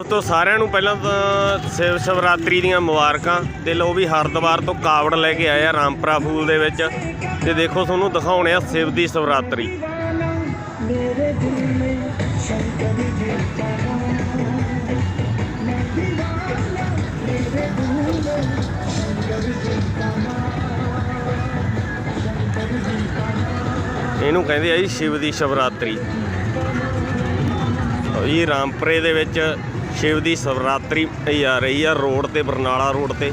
ਦੋਸਤੋ ਸਾਰਿਆਂ ਨੂੰ ਪਹਿਲਾਂ ਤਾਂ ਸ਼ਿਵ ਸ਼ਿਵਰਾਤਰੀ ਦੀਆਂ ਮੁਬਾਰਕਾਂ। ਤੇ ਲੋ ਵੀ ਹਰਦਵਾਰ ਤੋਂ ਕਾਵੜ ਲੈ ਕੇ ਆਏ ਆ ਰਾਮਪਰਾ ਫੂਲ ਦੇ ਵਿੱਚ। ਤੇ ਦੇਖੋ ਤੁਹਾਨੂੰ ਦਿਖਾਉਣੇ ਆ ਸ਼ਿਵ ਦੀ ਸ਼ਿਵਰਾਤਰੀ। ਇਹਨੂੰ ਕਹਿੰਦੇ ਆ ਜੀ ਸ਼ਿਵ ਦੀ ਸ਼ਿਵਰਾਤਰੀ। ਜੀ ਰਾਮਪਰੇ ਦੇ ਵਿੱਚ ਸ਼ਿਵ ਦੀ ਸ਼ਿਵਰਾਤਰੀ ਇਹ ਆ ਰਹੀ ਆ ਰੋਡ ਤੇ ਬਰਨਾਲਾ ਰੋਡ ਤੇ।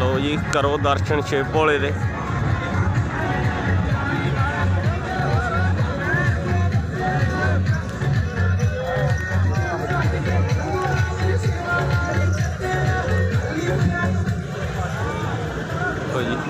ਲੋ ਜੀ ਕਰੋ ਦਰਸ਼ਨ ਸ਼ਿਵ ਭੋਲੇ ਦੇ। ਲਓ ਜੀ।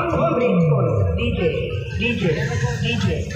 DJ DJ